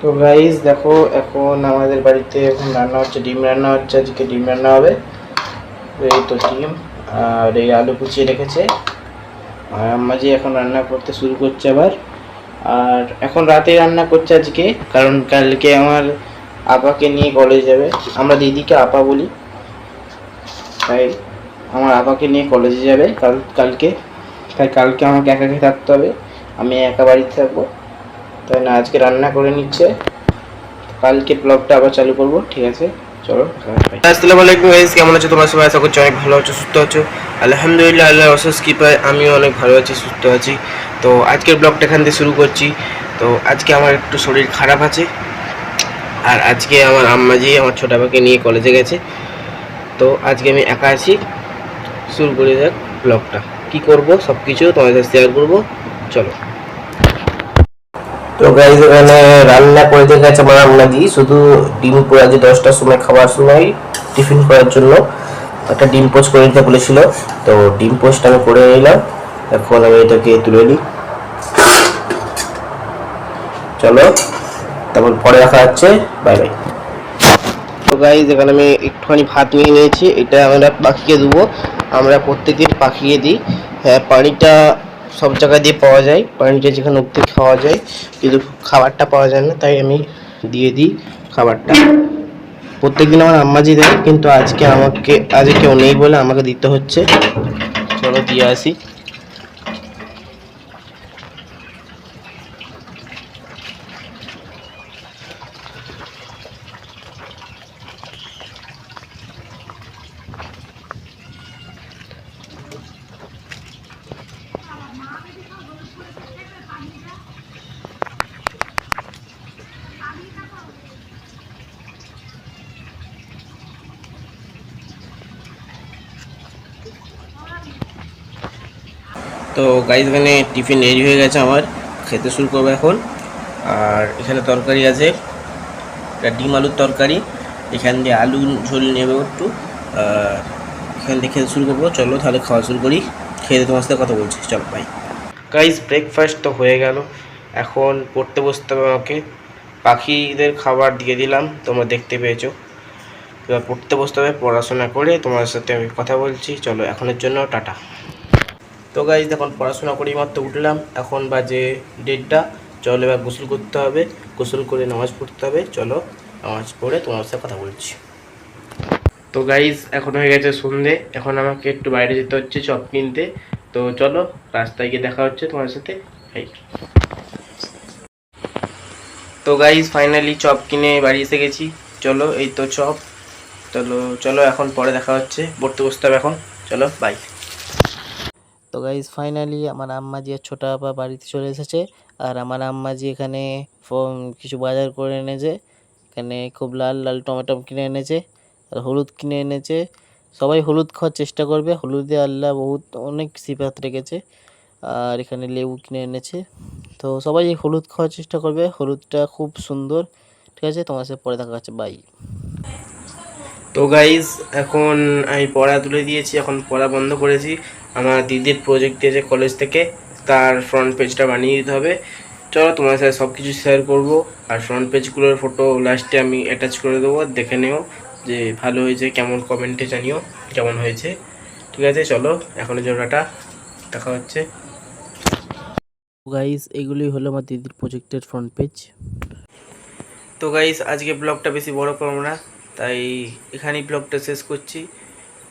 তো গাইস দেখো, এখন আমাদের বাড়িতে এখন রান্না হচ্ছে, ডিম রান্না হচ্ছে, আজকে ডিম রান্না হবে। এই তো ডিম, আর এই আলু কুচিয়ে রেখেছে। আর আম্মাজি এখন রান্না করতে শুরু করছে আবার। আর এখন রাতে রান্না করছে আজকে, কারণ কালকে আমার আপাকে নিয়ে কলেজ যাবে। আমরা দিদিকে আপা বলি। তাই আমার আপাকে নিয়ে কলেজে যাবে কাল, কালকে। তাই কালকে আমাকে একা একা থাকতে হবে। আমি একা বাড়িতে থাকব। তাই না, আজকে রান্না করে নিচ্ছে। কালকে ব্লগটা আবার চালু করব, ঠিক আছে? চলো আসসালামু আলাইকুম গাইস কেমন আছো তোমরা? সবাই আশা করছি অনেক ভালো আছো, সুস্থ আছো। আলহামদুলিল্লাহ, আল্লাহর অশেষ কৃপায় আমিও অনেক ভালো আছি, সুস্থ আছি। তো আজকের ব্লগটা এখান থেকে শুরু করছি। তো আজকে আমার একটু শরীর খারাপ আছে। আর আজকে আমার আম্মাজি, আমার ছোট বাবাকে নিয়ে কলেজে গেছে। তো আজকে আমি একা আছি। শুরু করে যাক ব্লগটা কি করব সব কিছু তোমাদের শেয়ার করব। চলো। তো গাইজ এখানে রান্না করে দিয়ে গেছে আমার রান্না দিই। শুধু ডিম পোড়া যে দশটার সময় খাওয়ার সময় টিফিন করার জন্য একটা ডিম পোস্ট করে দিতে বলেছিল। তো ডিম পোস্ট আমি করে নিলাম। এখন আমি এটাকে তুলে নিই। চলো, তারপর পরে দেখা যাচ্ছে বাই বাই তো গাইজ এখানে আমি একটুখানি ভাত নিয়ে নিয়েছি। এটা আমরা পাখিয়ে দেবো। আমরা প্রত্যেকদিন পাখিয়ে দিই। হ্যাঁ পানিটা সব জায়গায় দিয়ে পাওয়া যায়। পানিটা যেখানে উঠতে খাওয়া যায়, কিন্তু খাবারটা পাওয়া যায় না, তাই আমি দিয়ে দিই খাবারটা। প্রত্যেকদিন আমার আম্মাজি দেয়, কিন্তু আজকে আমাকে, আজকে কেউ নেই বলে আমাকে দিতে হচ্ছে। চলো দিয়ে আসি। তো গাইজ এখানে টিফিন রেডি হয়ে গেছে আমার। খেতে শুরু করব এখন। আর এখানে তরকারি আছে। এটা ডিম আলুর তরকারি। এখান দিয়ে আলু ঝোল নেবে একটু। আর এখান দিয়ে খেতে শুরু করব। চলো তাহলে খাওয়া শুরু করি। খেয়ে তোমার সাথে কথা বলছি। চলো ভাই গাইজ ব্রেকফাস্ট তো হয়ে গেল। এখন পড়তে বসতে হবে আমাকে। পাখিদের খাবার দিয়ে দিলাম। তোমরা দেখতে পেয়েছ। এবার পড়তে বসতে হবে, পড়াশোনা করে তোমার সাথে আমি কথা বলছি। চলো, এখনের জন্য টাটা। তো গাইজ এখন পড়াশোনা করি মাত্র, উঠলাম। এখন বাজে ডেটটা চলো এবার গোসল করতে হবে। গোসল করে নামাজ পড়তে হবে। চলো, নামাজ পড়ে তোমার সাথে কথা বলছি। তো গাইজ এখন হয়ে গেছে সন্ধে। এখন আমাকে একটু বাইরে যেতে হচ্ছে চপ কিনতে। তো চলো, রাস্তায় গিয়ে দেখা হচ্ছে তোমার সাথে। হাই তো গাইজ ফাইনালি চপ কিনে বাড়ি এসে গেছি। চলো, এই তো চপ। চলো চলো, এখন পরে দেখা হচ্ছে। পড়তে বসতে হবে এখন। চলো বাই তো গাইজ ফাইনালি আমার আম্মাজি আর ছোটা আপা বাড়িতে চলে এসেছে। আর আমার আম্মাজি এখানে কিছু বাজার করে এনেছে। এখানে খুব লাল লাল টমেটো কিনে এনেছে আর হলুদ কিনে এনেছে। সবাই হলুদ খাওয়ার চেষ্টা করবে। হলুদে আল্লাহ বহুত অনেক সিফাত রেখেছে। আর এখানে লেবু কিনে এনেছে। তো সবাই হলুদ খাওয়ার চেষ্টা করবে। হলুদটা খুব সুন্দর। ঠিক আছে, তোমার সাথে পরে দেখা যাচ্ছে বাই তো গাইজ এখন আমি পড়া তুলে দিয়েছি। এখন পড়া বন্ধ করেছি। আমার দিদির প্রজেক্ট দিয়েছে কলেজ থেকে তার ফ্রন্ট পেজটা বানিয়ে দিতে হবে। চলো তোমার সাথে সব কিছু শেয়ার করব আর ফ্রন্ট পেজগুলোর ফটো লাস্টে আমি অ্যাটাচ করে দেবো দেখে নিও যে ভালো হয়েছে কেমন কমেন্টে জানিও কেমন হয়েছে। ঠিক আছে চলো এখনের টাটা দেখা হচ্ছে। গাইস এগুলি হলো আমার দিদির প্রজেক্টের ফ্রন্ট পেজ তো গাইস আজকে ব্লগটা বেশি বড় করব না তাই এখানেই ব্লগটা শেষ করছি।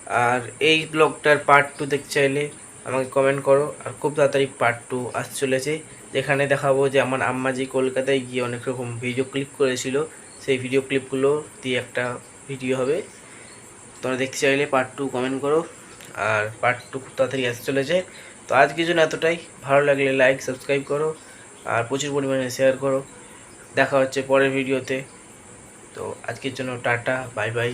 আর এই ব্লগটার পার্ট টু দেখতে চাইলে আমাকে কমেন্ট করো। আর খুব তাড়াতাড়ি পার্ট টু আসতে চলেছে। যেখানে দেখাবো যে আমার আম্মা যে কলকাতায় গিয়ে অনেক রকম ভিডিও ক্লিপ করেছিল। সেই ভিডিও ক্লিপগুলো দিয়ে একটা ভিডিও হবে। তোমরা দেখতে চাইলে পার্ট টু কমেন্ট করো। আর পার্ট টু খুব তাড়াতাড়ি আসতে চলেছে। তো আজকের জন্য এতটাই। ভালো লাগলে লাইক সাবস্ক্রাইব করো। আর প্রচুর পরিমাণে শেয়ার করো। দেখা হচ্ছে পরের ভিডিওতে তো। আজকের জন্য টাটা বাই বাই